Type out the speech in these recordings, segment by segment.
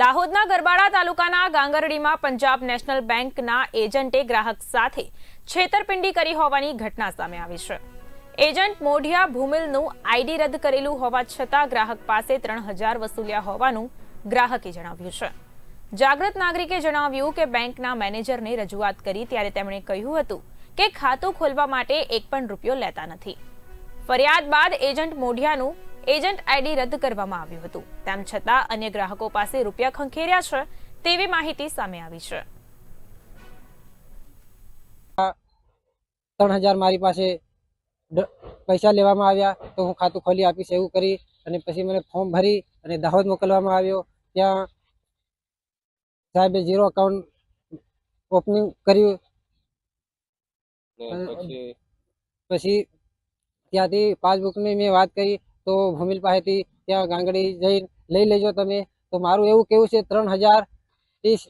દાહોદના ગરબાડા તાલુકાના ગાંગરડીમાં પંજાબ નેશનલ બેંકના એજન્ટે ગ્રાહક સાથે છેતરપિંડી કરી હોવાની ઘટના સામે આવી છે. એજન્ટ મોઢિયા ભૂમિલનું આઈડી રદ કરેલું હોવા છતાં ગ્રાહક પાસે ત્રણ હજાર વસૂલ્યા હોવાનું ગ્રાહકે જણાવ્યું છે. જાગૃત નાગરિકે જણાવ્યું કે બેંકના મેનેજરને રજૂઆત કરી ત્યારે તેમણે કહ્યું હતું કે ખાતું ખોલવા માટે એક પણ રૂપિયો લેતા નથી. ફરિયાદ બાદ એજન્ટ મોઢિયાનું એજન્ટ આઈડી રદ કરવામાં આવ્યું હતું. તેમ છતાં અન્ય ગ્રાહકો પાસે રૂપિયા ખંખેર્યા છે તેવી માહિતી સામે આવી છે. ત્રણ હજાર મારી પાસે પૈસા લેવામાં આવ્યા તો હું ખાતું ખોલી આપીશ એવું કરી અને પછી મને ફોર્મ ભરી અને દાહોદ મોકલવામાં આવ્યો. ત્યાં સાહેબે ઝીરો અકાઉન્ટ ઓપનિંગ કર્યું. પછી? પછી ત્યાંથી પાસબુકની મેં વાત કરી. તો ભૂમિલ પાસેથી ત્યાં ગાંગડી જઈ લઈ લેજો તમે. તો મારું એવું કેવું છે, ત્રણ હજાર ત્રીસ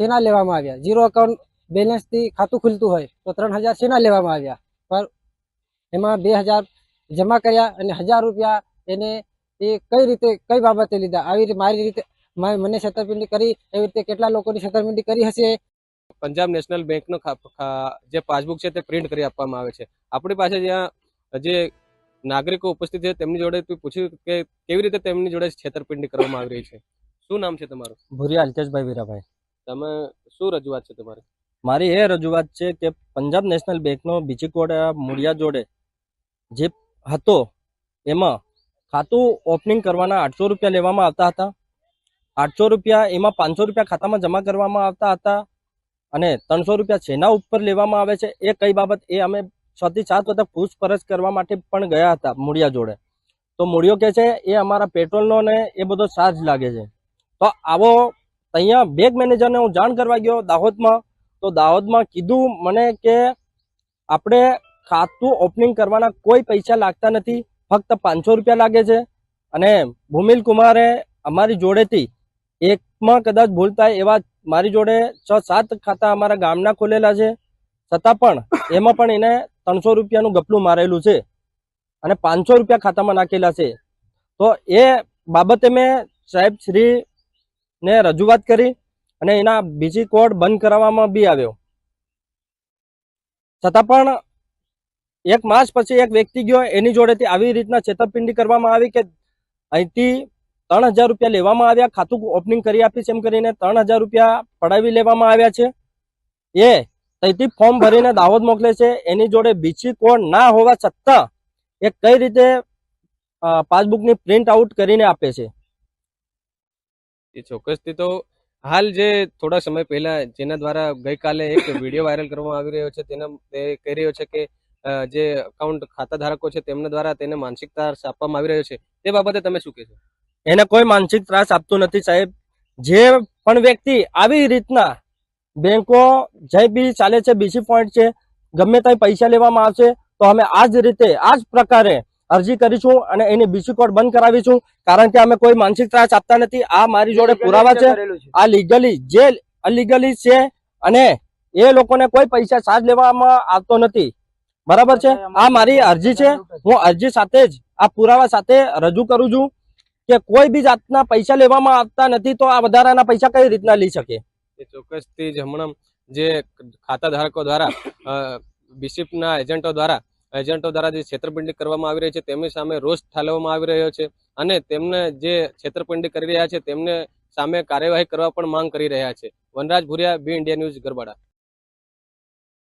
શેના લેવામાં આવ્યા. ઝીરો અકાઉન્ટ બેલેન્સથી ખાતું ખુલતું હોય તો ત્રણ હજાર શેના લેવામાં આવ્યા. પર એમાં બે હજાર જમા કર્યા અને હજાર રૂપિયા એને એ કઈ રીતે, કઈ બાબતે લીધા? આવી રીતે મારી રીતે મને છેતરપિંડી કરી, એવી રીતે કેટલા લોકોની છેતરપિંડી કરી હશે? પંજાબ નેશનલ બેંકનો જે પાસબુક છે તે પ્રિન્ટ કરી આપવામાં આવે છે. આપણી પાસે જ્યાં જે નાગરિકો ઉપસ્થિત છે તેમની જોડે તું પૂછ્યું કે કેવી રીતે તેમની જોડે છેતરપિંડી કરવામાં આવી રહી છે? શું નામ છે તમારું? ભુરિયા અલ્કેશભાઈ વીરાભાઈ. તમે શું રજૂઆત છે તમારી? મારી એ રજૂઆત છે કે પંજાબ નેશનલ બેંકનો બીજી કોડ આ મૂળિયા જોડે જે હતો એમાં ખાતું ઓપનિંગ કરવાના આઠસો રૂપિયા લેવામાં આવતા હતા. આઠસો રૂપિયા એમાં પાંચસો રૂપિયા ખાતામાં જમા કરવામાં આવતા હતા અને ત્રણસો રૂપિયા છેના ઉપર લેવામાં આવે છે એ કઈ બાબત એ અમે છ થી સાત વખત પૂછપરછ કરવા માટે પણ ગયા હતા મૂળિયા જોડે. તો મૂળિયો કહે છે, એ અમારા પેટ્રોલનો ને એ બધો ચાર્જ લાગે છે. તો આવો, અહીંયા બેંક મેનેજરને હું જાણ કરવા ગયો દાહોદમાં. તો દાહોદમાં કીધું મને કે, આપણે ખાતું ઓપનિંગ કરવાના કોઈ પૈસા લાગતા નથી, ફક્ત પાંચસો રૂપિયા લાગે છે. અને ભૂમિલ કુમારે અમારી જોડેથી એકમાં કદાચ ભૂલ થાય એવા મારી જોડે છ સાત ખાતા અમારા ગામના ખોલેલા છે. છતાં પણ એમાં પણ એને ત્રણસો રૂપિયાનું ગપલું મારેલું છે અને પાંચસો રૂપિયા ખાતામાં નાખેલા છે. તો એ બાબતે મેં સાહેબ શ્રીને રજૂઆત કરી અને એના બીજી કોડ બંધ કરાવવામાં બી આવ્યો. છતાં પણ એક માસ પછી એક વ્યક્તિ ગયો, એની જોડેથી આવી રીતના છેતરપિંડી કરવામાં આવી કે અહીંથી ત્રણ હજાર રૂપિયા લેવામાં આવ્યા, ખાતું ઓપનિંગ કરી આપીશ એમ કરીને ત્રણ હજાર રૂપિયા પડાવી લેવામાં આવ્યા છે. એ ત્યાંથી ફોર્મ ભરીને દાહોદ મોકલે છે. એની જોડે બીજી કોડ ના હોવા છતાં એ કઈ રીતે પાસબુકની પ્રિન્ટ આઉટ કરીને આપે છે? એ ચોક્કસથી તો હાલ જે થોડા સમય પહેલા જેના દ્વારા ગઈકાલે એક વીડિયો વાયરલ કરવામાં આવી રહ્યો છે તેના તે કહી રહ્યો છે કે જે અકાઉન્ટ ખાતા ધારકો છે તેમના દ્વારા તેને માનસિક ત્રાસ આપવામાં આવી રહ્યો છે. તે બાબતે તમે શું કહેશો? એને કોઈ માનસિક ત્રાસ આપતું નથી સાહેબ. જે પણ વ્યક્તિ આવી રીતના બેંકો જે બી ચાલે છે બીસી પોઈન્ટ છે ગમે ત્યાં પૈસા લેવામાં આવશે તો અમે આ જ રીતે આ જ પ્રકારે અરજી કરીશું અને એની બીસી કોડ બંધ કરાવીશું કારણ કે અમે કોઈ માનસિક ત્રાસ આપતા નથી. આ મારી જોડે પુરાવા છે. આ લીગલી જે અલીગલી છે અને એ લોકોને કોઈ પૈસા ચાર્જ લેવામાં આવતો નથી. બરાબર છે? આ મારી અરજી છે. હું અરજી સાથે જ આ પુરાવા સાથે રજૂ કરું છું કે કોઈ બી જાતના પૈસા લેવામાં આવતા નથી તો આ વધારાના પૈસા કઈ રીતના લઈ શકે? એ ચોક્કસથી જ હમણાં જે ખાતા ધારકો દ્વારા બિશિપના એજન્ટો દ્વારા એજન્ટો દ્વારા જે છેતરપિંડી કરવામાં આવી રહી છે, તેમની સામે રોષ ઠાલવવામાં આવી રહ્યો છે અને તેમને જે છેતરપિંડી કરી રહ્યા છે તેમને સામે કાર્યવાહી કરવા પણ માંગ કરી રહ્યા છે. Vanraj Bhuriya, B India news, Garbada.